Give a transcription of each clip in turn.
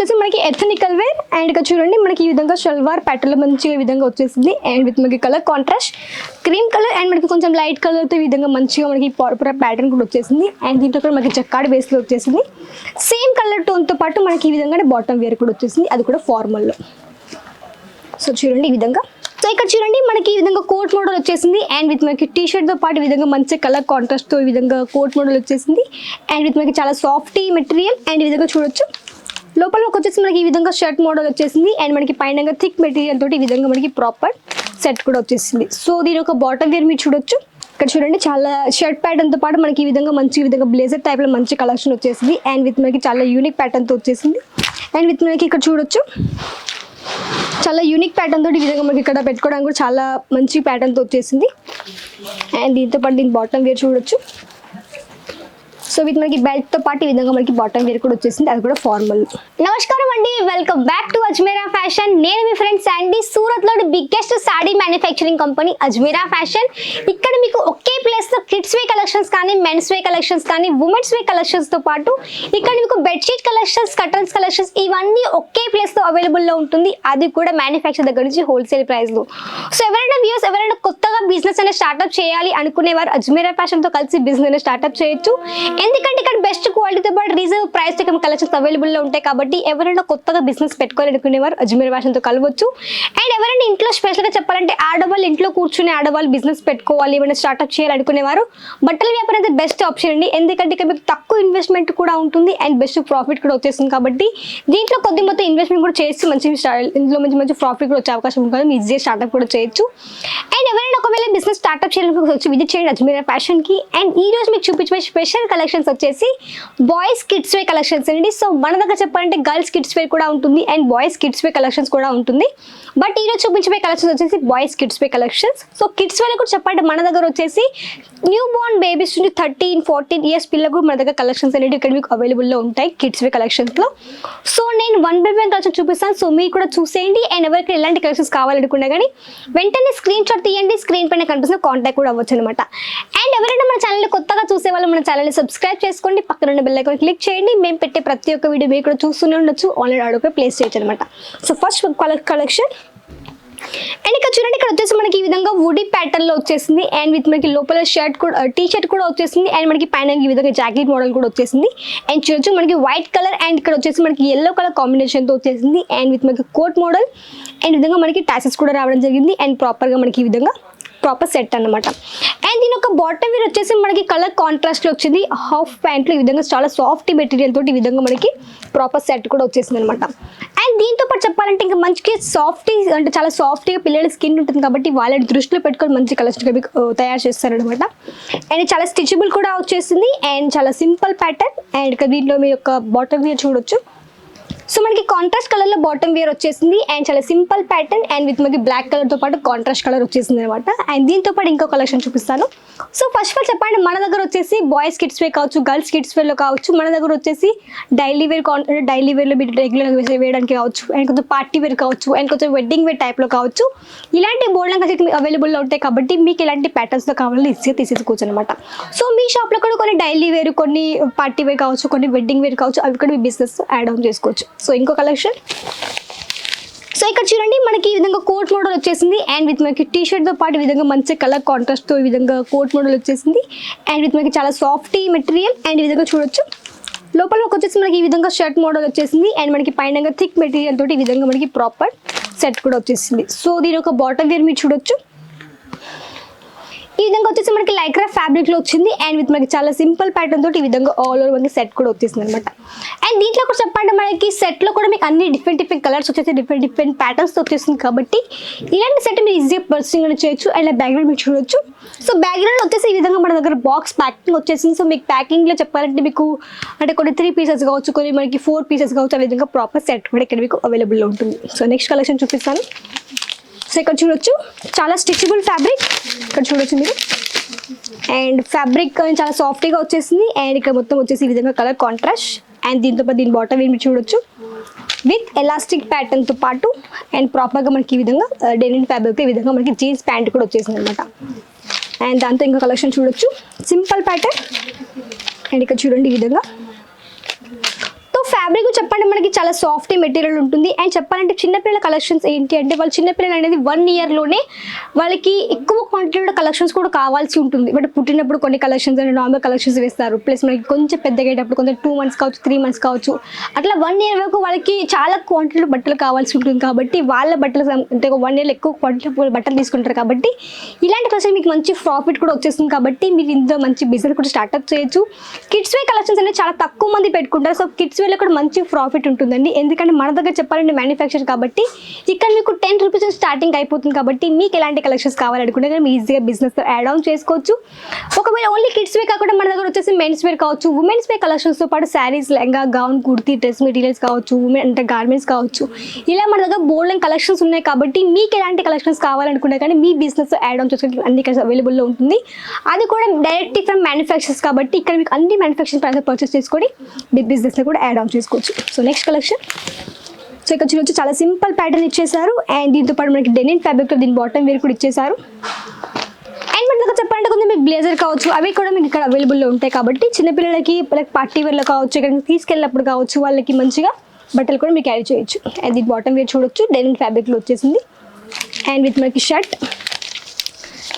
వచ్చేసి మనకి ఎథనికల్ wear and ఇక్కడ చూడండి మనకి ఈ విధంగా షల్వార్ ప్యాటర్న్ మంచిగా ఈ విధంగా వచ్చేసింది అండ్ విత్ మనకి colour contrast cream colour and మనకి కొంచెం లైట్ కలర్తో ఈ విధంగా మంచిగా మనకి పర్పుర ప్యాటర్న్ కూడా వచ్చేసింది అండ్ దీంట్లో కూడా మనకి చక్కాడ బేస్లో వచ్చేసింది. సేమ్ కలర్ టోన్తో పాటు మనకి ఈ విధంగా బాటమ్ వేర్ కూడా వచ్చేసింది. అది కూడా ఫార్మల్లో సో చూడండి ఈ విధంగా. సో ఇక్కడ చూడండి మనకి ఈ విధంగా కోట్ మోడల్ వచ్చేసింది అండ్ విత్ మనకి టీ తో పాటు ఈ విధంగా మంచి కలర్ కాంట్రాస్ట్తో ఈ విధంగా కోట్ మోడల్ వచ్చేసింది అండ్ విత్ మనకి చాలా సాఫ్టీ మెటీరియల్ అండ్ ఈ విధంగా చూడొచ్చు. లోపల వచ్చేసి మనకి ఈ విధంగా షర్ట్ మోడల్ వచ్చేసింది. అండ్ మనకి పైన థిక్ మెటీరియల్ తోటి ఈ విధంగా మనకి ప్రాపర్ సెట్ కూడా వచ్చేసింది. సో దీని ఒక బాటమ్ వేర్ మీరు చూడొచ్చు. ఇక్కడ చూడండి చాలా షర్ట్ ప్యాటర్న్తో పాటు మనకి ఈ విధంగా మంచి ఈ విధంగా బ్లేజర్ టైప్లో మంచి కలెక్షన్ వచ్చేసింది. అండ్ విత్ మనకి చాలా యూనిక్ ప్యాటర్న్తో వచ్చేసింది. అండ్ విత్ మనకి ఇక్కడ చూడొచ్చు. చాలా యూనిక్ ప్యాటర్న్ తోటి ఈ విధంగా మనకి ఇక్కడ పెట్టుకోవడానికి కూడా చాలా మంచి ప్యాటర్న్తో వచ్చేసింది. అండ్ దీంతో పాటు దీని బాటమ్ వేర్ చూడొచ్చు. సో విత్ మనకి బెల్ట్తో పాటు ఈ విధంగా మనకి బాటమ్ వేర్ కూడా వచ్చేసింది. అది కూడా ఫార్మల్ నమస్కారం అండి. Welcome back to Ajmera fashion నేను మీ friend Sandy సూరత్లో biggest sari manufacturing company Ajmera fashion ఇక్కడ మీకు ఒకే ప్లేస్లో కిడ్స్ వే కలెక్షన్స్ కానీ మెన్స్ వే కలెక్షన్స్ కానీ ఉమెన్స్ వే కలెక్షన్స్తో పాటు ఇక్కడ మీకు బెడ్షీట్ కలెక్షన్స్ కటన్స్ కలెక్షన్స్ ఇవన్నీ ఒకే ప్లేస్లో అవైలబుల్లో ఉంటుంది. అది కూడా మ్యానుఫ్యాక్చర్ దగ్గర నుంచి హోల్సేల్ ప్రైస్లో. సో ఎవరైనా వ్యూస్ ఎవరైనా కొత్తగా బిజినెస్ అనేది స్టార్ట్అప్ చేయాలి అనుకునేవారు అజ్మీరా ఫ్యాషన్తో కలిసి బిజినెస్ స్టార్ట్అప్ చేయొచ్చు. ఎందుకంటే ఇక్కడ బెస్ట్ క్వాలిటీతో పాటు రీజనబుల్ ప్రైస్తో కలెక్షన్స్ అవైలబుల్లో ఉంటాయి కాబట్టి ఎవరైనా కొత్తగా బిజినెస్ పెట్టుకోవాలి అనుకునేవారు అజ్మీర్ ఫ్యాషన్తో కలవచ్చు. అండ్ ఎవరైనా ఇంట్లో స్పెషల్గా చెప్పాలంటే ఆడవాళ్ళు ఇంట్లో కూర్చుని ఆడవాళ్ళు బిజినెస్ పెట్టుకోవాలి ఏమైనా స్టార్ట్అప్ చేయాలి అనుకునేవారు బట్టల వ్యాపారం అయితే బెస్ట్ ఆప్షన్ అండి. ఎందుకంటే ఇక్కడ మీకు తక్కువ ఇన్వెస్ట్మెంట్ కూడా ఉంటుంది అండ్ బెస్ట్ ప్రాఫిట్ కూడా వచ్చేస్తుంది కాబట్టి దీంట్లో కొద్ది మొత్తం ఇన్వెస్ట్మెంట్ కూడా చేసి మంచి ఇందులో మంచి మంచి ప్రాఫిట్ కూడా వచ్చే అవకాశం ఉంటుంది. ఈజీగా స్టార్ట్అప్ కూడా చేయొచ్చు. అండ్ ఎవరైనా ఒకవేళ బిజినెస్ స్టార్ట్అప్ చేయాలని వచ్చి విజిట్ చేయండి అజ్మీర్ ఫ్యాషన్కి అండ్ ఈ రోజు మీకు చూపించే స్పెషల్ కలెక్షన్స్ వచ్చేసి బాయ్స్ కిడ్స్ వే కలెక్షన్స్ అండి. సో మన దగ్గర చెప్పాలంటే గర్ల్స్ కిడ్స్ వే కూడా ఉంటుంది and boys kids wear collections కూడా ఉంటుంది. బట్ ఈ రోజు చూపించే కలెక్షన్స్ వచ్చేసి boys kids wear collections so kids వేలో కూడా చెప్పాలంటే మన దగ్గర వచ్చేసి న్యూ బోర్న్ బేబీస్ నుంచి థర్టీన్ ఫోర్టీన్ ఇయర్స్ పిల్లలకు మన దగ్గర కలెక్షన్స్ అనేవి ఇక్కడ మీకు అవైలబుల్లో ఉంటాయి కిడ్స్ వే కలెక్షన్స్లో సో నేను వన్ బై వన్ కలెక్షన్ చూపిస్తాను. సో మీరు కూడా చూసేయండి అండ్ ఎవరికి ఎలాంటి కలెక్షన్స్ కావాలనుకున్నా కానీ వెంటనే స్క్రీన్ షాట్ తీయండి. స్క్రీన్ పైన కనిపిస్తున్న కాంటాక్ట్ కూడా అవ్వచ్చు అనమాట అండ్ ఎవరైనా మన ఛానల్ కొత్తగా చూసే వాళ్ళు మన ఛానల్ని సబ్స్క్రైబ్ చేసుకోండి. పక్కన ఉన్న బెల్ ఐకాన్ క్లిక్ చేయండి. మేము పెట్టే ప్రతి ఒక్క వీడియో మీరు కూడా చూస్తూనే ఉండొచ్చు. ఆన్లైన్ ఆర్డర్ ప్లేస్ చేయొచ్చు అనమాట so first colour collection and ఇక్కడ చూడండి ఇక్కడ వచ్చేసి మనకి ఈ విధంగా వుడీ ప్యాటర్న్లో వచ్చేసింది. అండ్ విత్ మనకి లోపల షర్ట్ కూడా uh, టీ షర్ట్ కూడా వచ్చేసింది. అండ్ మనకి పైన ఈ విధంగా జాకెట్ మోడల్ కూడా వచ్చేసింది. అండ్ చూడొచ్చు మనకి వైట్ కలర్ అండ్ ఇక్కడ వచ్చేసి మనకి ఎల్లో కలర్ కాంబినేషన్తో వచ్చేసింది. అండ్ విత్ మనకి కోట్ మోడల్ అండ్ విధంగా మనకి టాసెస్ కూడా రావడం జరిగింది. అండ్ ప్రాపర్గా మనకి ఈ విధంగా ప్రాపర్ సెట్ అన్నమాట. అండ్ దీని ఒక బాటమ్ వేర్ వచ్చేసి మనకి కలర్ కాంట్రాస్ట్లో వచ్చింది. హాఫ్ ప్యాంట్లు ఈ విధంగా చాలా సాఫ్ట్ మెటీరియల్ తోటి ఈ విధంగా మనకి ప్రాపర్ సెట్ కూడా వచ్చేసింది అనమాట అండ్ దీంతో పాటు చెప్పాలంటే ఇంకా మంచిగా సాఫ్ట్ అంటే చాలా సాఫ్ట్గా పిల్లల స్కిన్ ఉంటుంది కాబట్టి వాళ్ళని దృష్టిలో పెట్టుకొని మంచి కలెక్షన్ uh, తయారు చేస్తారనమాట అండ్ చాలా స్టిచబుల్ కూడా వచ్చేసింది. అండ్ చాలా సింపుల్ ప్యాటర్న్ అండ్ ఇక దీంట్లో మీ యొక్క బాటమ్ వేర్ చూడొచ్చు. సో మనకి కాంట్రాస్ట్ కలర్లో బాటమ్ వేర్ వచ్చేసింది. అండ్ చాలా సింపుల్ ప్యాటర్న్ అండ్ విత్ మనకి బ్లాక్ కలర్తో పాటు కాంట్రాస్ట్ కలర్ వచ్చేసింది అనమాట అండ్ దీంతో పాటు ఇంకో కలెక్షన్ చూపిస్తాను. సో ఫస్ట్ ఆఫ్ ఆల్ చెప్పండి మన దగ్గర వచ్చేసి బాయ్స్ కిడ్స్ వేర్ కావచ్చు గర్ల్స్ కిడ్స్ వేర్లో కావచ్చు మన దగ్గర వచ్చేసి డైలీ వేర్ డైలీ వేర్లో మీరు రెగ్యులర్ వేయడానికి కావచ్చు అండ్ కొంచెం పార్టీ వేర్ కావచ్చు అండ్ కొంచెం వెడ్డింగ్ వేర్ టైప్లో కావచ్చు ఇలాంటి బోల్డ్ కలిసి అవైలబుల్లో ఉంటాయి కాబట్టి మీకు ఇలాంటి ప్యాటర్న్స్లో కావాలని ఈజీగా తీసేసుకోవచ్చు అనమాట సో మీ షాప్లో కూడా కొన్ని డైలీ వేర్ కొన్ని పార్టీ వేర్ కావచ్చు కొన్ని వెడ్డింగ్ వేర్ కావచ్చు అవి కూడా మీ బిజినెస్ యాడ్ ఆన్ చేసుకోవచ్చు. సో ఇంకో కలెక్షన్ సో ఇక్కడ చూడండి మనకి ఈ విధంగా కోట్ మోడల్ వచ్చేసింది. అండ్ విత్ మనకి టీ షర్ట్తో పాటు ఈ విధంగా మంచి కలర్ కాంట్రాస్ట్తో ఈ విధంగా కోట్ మోడల్ వచ్చేసింది. అండ్ విత్ మనకి చాలా సాఫ్టీ మెటీరియల్ అండ్ ఈ విధంగా చూడొచ్చు. లోపల వచ్చేసి మనకి ఈ విధంగా షర్ట్ మోడల్ వచ్చేసింది. అండ్ మనకి పైన థిక్ మెటీరియల్ తోటి ఈ విధంగా మనకి ప్రాపర్ సెట్ కూడా వచ్చేసింది. సో దీని ఒక బాటమ్ వేర్ మీరు చూడొచ్చు. ఈ విధంగా వచ్చేసి మనకి లైక్రా ఫ్యాబ్రిక్లో వచ్చింది. అండ్ విత్ మనకి చాలా సింపుల్ ప్యాటర్న్ తోటి ఈ విధంగా ఆల్ ఓవర్ మనకి సెట్ కూడా వచ్చేసింది అనమాట అండ్ దీంట్లో కూడా చెప్పండి మనకి సెట్లో కూడా మీకు అన్ని డిఫరెంట్ డిఫరెంట్ కలర్స్ వచ్చేసి డిఫరెంట్ డిఫరెంట్ ప్యాటర్న్స్ వచ్చేసింది కాబట్టి ఇలాంటి సెట్ మీరు ఈజీగా పర్సింగ్ అని చేయొచ్చు. అండ్ బ్యాక్గ్రౌండ్ మీరు చూడొచ్చు. సో బ్యాక్గ్రౌండ్ వచ్చేసి ఈ విధంగా మన దగ్గర బాక్స్ ప్యాకింగ్ వచ్చేసింది. సో మీకు ప్యాకింగ్లో చెప్పాలంటే మీకు అంటే కొన్ని త్రీ పీసెస్ కావచ్చు కొన్ని మనకి ఫోర్ పీసెస్ కావచ్చు ఆ విధంగా ప్రాపర్ సెట్ కూడా ఇక్కడ మీకు అవైలబుల్ ఉంటుంది. సో నెక్స్ట్ కలెక్షన్ చూపిస్తాను. సో ఇక్కడ చూడొచ్చు. చాలా స్టిచబుల్ ఫ్యాబ్రిక్ ఇక్కడ చూడొచ్చు మీరు. అండ్ ఫ్యాబ్రిక్ చాలా సాఫ్ట్గా వచ్చేసింది. అండ్ ఇక్కడ మొత్తం వచ్చేసి ఈ విధంగా కలర్ కాంట్రాస్ట్ అండ్ దీంతో పాటు దీని బాటమ్ మీరు చూడొచ్చు? విత్ ఎలాస్టిక్ ప్యాటర్న్తో పాటు అండ్ ప్రాపర్గా మనకి ఈ విధంగా uh, డెనిన్ ఫ్యాబ్రిక్ ఈ విధంగా మనకి జీన్స్ ప్యాంట్ కూడా వచ్చేసింది అనమాట అండ్ దాంతో ఇంకా కలెక్షన్ చూడొచ్చు. సింపుల్ ప్యాటర్న్ అండ్ ఇక్కడ చూడండి ఈ విధంగా. ఫ్యాబ్రిక్ చెప్పండి మనకి చాలా సాఫ్ట్ మెటీరియల్ ఉంటుంది. అండ్ చెప్పాలంటే చిన్నపిల్లల కలెక్షన్స్ ఏంటి అంటే వాళ్ళు చిన్నపిల్లలు అనేది వన్ ఇయర్లోనే వాళ్ళకి ఎక్కువ క్వాంటిటీలో కలెక్షన్స్ కూడా కావాల్సి ఉంటుంది. బట్ పుట్టినప్పుడు కొన్ని కలెక్షన్స్ అంటే నార్మల్ కలెక్షన్స్ వేస్తారు. ప్లస్ మనకి కొంచెం పెద్దగేటప్పుడు కొంచెం టూ మంత్స్ కావచ్చు త్రీ మంత్స్ కావచ్చు అట్లా వన్ ఇయర్ వరకు వాళ్ళకి చాలా క్వాంటిటీలో బట్టలు కావాల్సి ఉంటుంది. కాబట్టి వాళ్ళ బట్టలు అంటే వన్ ఇయర్ ఎక్కువ క్వాంటిటీ బట్టలు తీసుకుంటారు. కాబట్టి ఇలాంటి కలెక్షన్ మీకు మంచి ప్రాఫిట్ కూడా వచ్చేస్తుంది. కాబట్టి మీరు ఇందులో మంచి బిజినెస్ కూడా స్టార్ట్అప్ చేయొచ్చు. కిడ్స్ వే కలెక్షన్స్ అనేది చాలా తక్కువ మంది పెట్టుకుంటారు. సో కిడ్స్ వేలో కూడా మంచి ప్రాఫిట్ ఉంటుందండి. ఎందుకంటే మన దగ్గర చెప్పాలంటే మ్యానుఫ్యాక్చర్ కాబట్టి ఇక్కడ మీకు టెన్ రూపీస్ స్టార్టింగ్ అయిపోతుంది కాబట్టి మీకు ఎలాంటి కలెక్షన్స్ కావాలనుకుంటే కనుక మీరు ఈజీగా బిజినెస్ యాడ్ ఆన్ చేసుకోవచ్చు. ఒకవేళ ఓన్లీ కిడ్స్ వే కాకుండా మన దగ్గర వచ్చేసి మెన్స్ వేర్ కావచ్చు ఉమెన్స్ వే కలెక్షన్స్తో పాటు saris lehenga gown kurti dress materials కావచ్చు ఉమెన్ అంటే గార్మెంట్స్ కావచ్చు. ఇలా మన దగ్గర బోల్డ్ కలెక్షన్స్ ఉన్నాయి కాబట్టి మీకు ఎలాంటి కలెక్షన్స్ కావాలనుకున్నా కానీ మీ బిజినెస్ యాడ్ ఆన్ చేసుకోవడానికి అన్ని అవైలబుల్లో ఉంటుంది. అది కూడా డైరెక్ట్ ఫ్రమ్ మ్యానుఫ్యాక్చర్స్ కాబట్టి ఇక్కడ మీకు అన్ని మ్యానుఫ్యాక్చరింగ్ ప్రైస్ పర్చేస్ చేసుకొని మీ బిజినెస్లో కూడా యాడ్ ఆన్ చేసుకోవచ్చు సో నెక్స్ట్ కలెక్షన్ సో ఇక్కడ వచ్చి చాలా సింపుల్ ప్యాటర్న్ ఇచ్చేసారు అండ్ దీంతో పాటు మనకి డెనిన్ ఫ్యాబ్రిక్లో దీని బాటమ్ వేర్ కూడా ఇచ్చేసారు అండ్ మన దగ్గర చెప్పాలంటే కొంచెం మీకు బ్లేజర్ కావచ్చు అవి కూడా మీకు ఇక్కడ అవైలబుల్లో ఉంటాయి కాబట్టి చిన్నపిల్లలకి లైక్ పార్టీ వేర్లో కావచ్చు ఇక్కడ తీసుకెళ్ళినప్పుడు కావచ్చు వాళ్ళకి మంచిగా బట్టలు కూడా మీకు క్యారీ చేయొచ్చు. అండ్ దీని బాటమ్ వేర్ చూడొచ్చు డెనిన్ ఫ్యాబ్రిక్లో వచ్చేసింది. అండ్ విత్ మనకి షర్ట్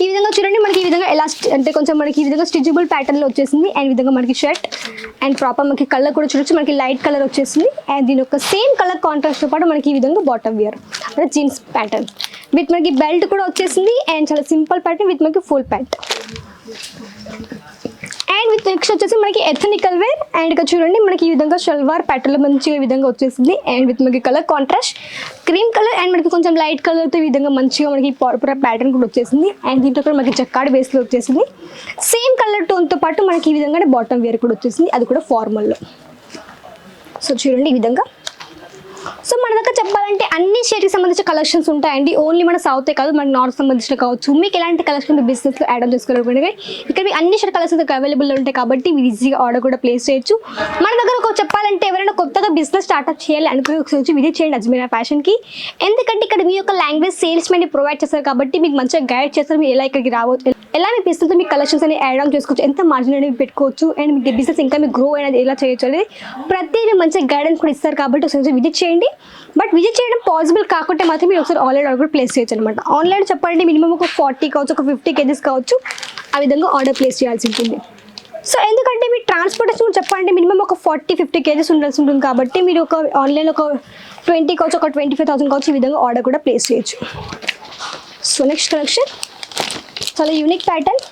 ఈ విధంగా చూడండి మనకి ఈ విధంగా ఎలా అంటే కొంచెం మనకి ఈ విధంగా స్టిచబుల్ ప్యాటర్న్లో వచ్చేసింది. అండ్ విధంగా మనకి షర్ట్ అండ్ ప్రాపర్ మనకి కలర్ కూడా చూడొచ్చు. మనకి లైట్ కలర్ వచ్చేసింది. అండ్ దీని యొక్క సేమ్ కలర్ కాంట్రాస్ట్తో పాటు మనకి ఈ విధంగా బాటమ్ వేర్ అంటే జీన్స్ ప్యాటర్న్ విత్ మనకి బెల్ట్ కూడా వచ్చేసింది. అండ్ చాలా సింపుల్ ప్యాటర్న్ విత్ మనకి ఫుల్ ప్యాంట్ నెక్స్ట్ వచ్చేసి మనకి ఎథనికల్ వేర్ అండ్ ఇక్కడ చూడండి మనకి ఈ విధంగా షల్వార్ ప్యాటర్న్ మంచిగా ఈ విధంగా వచ్చేసింది. అండ్ విత్ మనకి colour contrast cream colour and మనకి కొంచెం లైట్ కలర్తో ఈ విధంగా మంచిగా మనకి పర్పుర ప్యాటర్న్ కూడా వచ్చేసింది. అండ్ దీంట్లో కూడా మనకి చక్కాడ బేస్లో వచ్చేసింది. సేమ్ కలర్ టోన్తో పాటు మనకి ఈ విధంగానే బాటమ్ వేర్ కూడా వచ్చేసింది. అది కూడా ఫార్మల్లో సో చూడండి ఈ విధంగా సో మన దగ్గర చెప్పాలంటే అన్ని స్టేట్కి సంబంధించిన కలెక్షన్స్ ఉంటాయండి. ఓన్లీ మన సౌతే కాదు మన నార్త్ సంబంధించిన కావచ్చు. మీకు ఎలాంటి కలెక్షన్ మీ బిజినెస్లో యాడ్ ఆన్ చేసుకోవాలనుకుంటే ఇక్కడ మీకు అన్ని స్టేట్ కలెక్షన్స్ అవైలబుల్ ఉంటాయి కాబట్టి మీరు ఈజీగా ఆర్డర్ కూడా ప్లేస్ చేయొచ్చు. మన దగ్గర ఒక చెప్పాలంటే ఎవరైనా కొత్తగా బిజినెస్ స్టార్ట్అప్ చేయాలి అనుకునే ఒకసారి వచ్చి విజిట్ చేయండి అజ్మీరా ఫ్యాషన్కి ఎందుకంటే ఇక్కడ మీ యొక్క లాంగ్వేజ్ సేల్స్ మెన్ ప్రొవైడ్ చేస్తారు కాబట్టి మీకు మంచిగా గైడ్ చేస్తారు మీరు ఎలా ఇక్కడికి రావచ్చు ఎలా మీ బిజినెస్ మీ కలెక్షన్స్ అని యాడ్ ఆన్ చేసుకోవచ్చు ఎంత మార్జిన్ అనేది పెట్టుకోవచ్చు అండ్ మీ బిజినెస్ ఇంకా మీ గ్రో అనేది ఎలా చేయొచ్చు అనేది ప్రతిదీ మంచిగా గైడెన్స్ కూడా ఇస్తారు కాబట్టి ఒకసారి విజిట్ చేయండి. బట్ విజిట్ చేయడం పాసిబుల్ కాకుంటే మాత్రం మీరు ఒకసారి ఆన్లైన్ ఆర్డర్ కూడా ప్లేస్ చేయొచ్చు అనమాట ఆన్లైన్ చెప్పాలంటే మినిమం ఒక ఫార్టీ కావచ్చు ఒక ఫిఫ్టీ కేజెస్ కావచ్చు ఆ విధంగా ఆర్డర్ ప్లేస్ చేయాల్సి ఉంటుంది. సో ఎందుకంటే మీ ట్రాన్స్పోర్టేషన్ చెప్పాలంటే మినిమం ఒక ఫార్టీ ఫిఫ్టీ కేజెస్ ఉండాల్సి ఉంటుంది కాబట్టి మీరు ఒక ఆన్లైన్ ఒక ట్వంటీ కావచ్చు ఒక ట్వంటీ ఫైవ్ థౌసండ్ కావచ్చు ఈ విధంగా ఆర్డర్ కూడా ప్లేస్ చేయొచ్చు. సో నెక్స్ట్ కలెక్షన్ చాలా యూనిక్ ప్యాటర్న్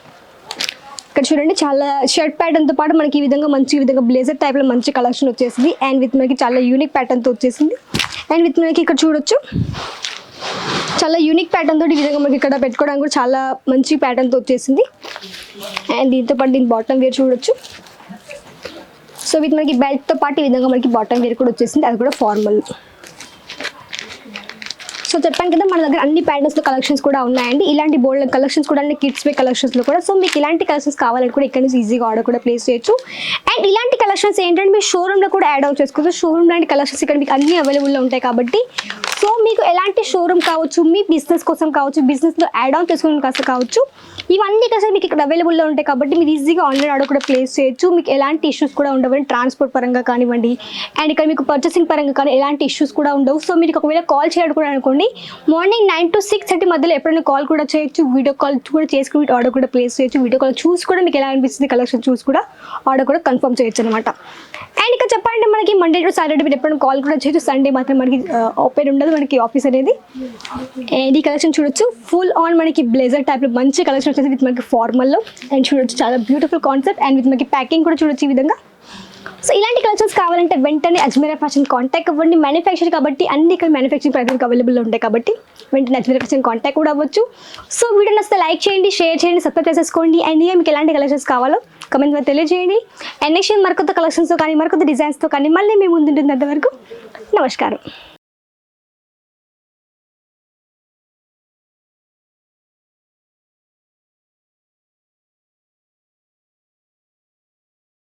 ఇక్కడ చూడండి చాలా షర్ట్ ప్యాటర్న్తో పాటు మనకి ఈ విధంగా మంచి విధంగా బ్లేజర్ టైప్లో మంచి కలెక్షన్ వచ్చేసింది. అండ్ విత్ మనకి చాలా యూనిక్ ప్యాటర్న్తో వచ్చేసింది. అండ్ విత్ మనకి ఇక్కడ చూడొచ్చు చాలా యూనిక్ ప్యాటర్న్ తోటి ఈ విధంగా మనకి ఇక్కడ పెట్టుకోవడానికి కూడా చాలా మంచి ప్యాటర్న్తో వచ్చేసింది. అండ్ దీంతో పాటు దీని బాటమ్ వేర్ చూడొచ్చు. సో విత్ మనకి బెల్ట్తో పాటు ఈ విధంగా మనకి బాటమ్ వేర్ కూడా వచ్చేసింది. అది కూడా ఫార్మల్ సో చెప్పాను కదా మన దగ్గర అన్ని ప్యాటర్న్స్లో కలెక్షన్స్ కూడా ఉన్నాయండి. ఇలాంటి బోల్డ్ కలెక్షన్స్ కూడా అన్ని కిడ్స్ వే కలెక్షన్స్లో కూడా. సో మీకు ఇలాంటి కలెక్షన్స్ కావాలని కూడా ఇక్కడ నుంచి ఈజీగా ఆర్డర్ కూడా ప్లేస్ చేయొచ్చు. అండ్ ఇలాంటి కలెక్షన్స్ ఏంటంటే మీరు షోరూమ్లో కూడా యాడ్ అవుట్ చేసుకోవచ్చు. షోరూమ్ లాంటి కలెక్షన్స్ ఇక్కడ మీకు అన్ని అవైలబుల్లో ఉంటాయి కాబట్టి. సో మీకు ఎలాంటి షోరూమ్ కావచ్చు మీ బిజినెస్ కోసం కావచ్చు బిజినెస్లో యాడ్ ఆన్ చేసుకోవడం కాస్త కావచ్చు ఇవన్నీ కాస్త మీకు ఇక్కడ అవైలబుల్లో ఉంటాయి కాబట్టి మీరు ఈజీగా ఆన్లైన్ ఆర్డర్ కూడా ప్లేస్ చేయొచ్చు. మీకు ఎలాంటి ఇష్యూస్ కూడా ఉండవండి. ట్రాన్స్పోర్ట్ పరంగా కానివ్వండి. అండ్ ఇక్కడ మీకు పర్చేసింగ్ పరంగా కానీ ఎలాంటి ఇష్యూస్ కూడా ఉండవు. సో మీరు ఒకవేళ కాల్ చేయడం కూడా అనుకోండి morning nine to six thirty మధ్యలో ఎప్పుడైనా కాల్ కూడా చేయొచ్చు వీడియో కాల్ కూడా చేసుకుని ఆర్డర్ కూడా ప్లేస్ చేయొచ్చు వీడియో కాల్ చూసి కూడా మీకు ఎలా అనిపిస్తుంది కలెక్షన్ చూసి కూడా ఆర్డర్ కూడా కన్ఫర్మ్ చేయొచ్చు అనమాట అండ్ ఇంకా చెప్పాలంటే మనకి మండే టు సాటర్డే మీరు ఎప్పుడైనా కాల్ కూడా చేయొచ్చు. సండే మాత్రం మనకి ఓపెన్ ఉండదు మనకి ఆఫీస్ అనేది. అండ్ ఈ కలెక్షన్ చూడొచ్చు. ఫుల్ ఆన్ మనకి బ్లేజర్ టైప్లో మంచి కలెక్షన్ వచ్చేసి విత్ మనకి ఫార్మల్లో అండ్ చూడొచ్చు. చాలా బ్యూటిఫుల్ కాన్సెప్ట్ అండ్ విత్ మనకి ప్యాకింగ్ కూడా చూడొచ్చు ఈ విధంగా. సో ఇలాంటి కలెక్షన్స్ కావాలంటే వెంటనే అజ్మీరా ఫ్యాషన్ కాంటాక్ట్ అవ్వండి. మ్యానుఫ్యాక్చర్ కాబట్టి అన్ని ఇక్కడ మ్యానుఫ్యాక్చరింగ్ ప్రైస్ అవైలబుల్ ఉంటాయి కాబట్టి వెంటనే అజ్మీరా ఫ్యాషన్ కాంటాక్ట్ కూడా అవ్వచ్చు. సో వీడియో నచ్చితే లైక్ చేయండి షేర్ చేయండి సబ్స్క్రైబ్ చేసేసుకోండి. అండ్ ఇక మీకు ఎలాంటి కలెక్షన్స్ కావాలో కమెంట్ ద్వారా తెలియజేయండి. అండ్ నెక్స్ట్ మరికొత్త కలెక్షన్స్తో కానీ మరికొత్త డిజైన్స్తో కానీ మళ్ళీ మేము ముందుంటుంది అంతవరకు నమస్కారం.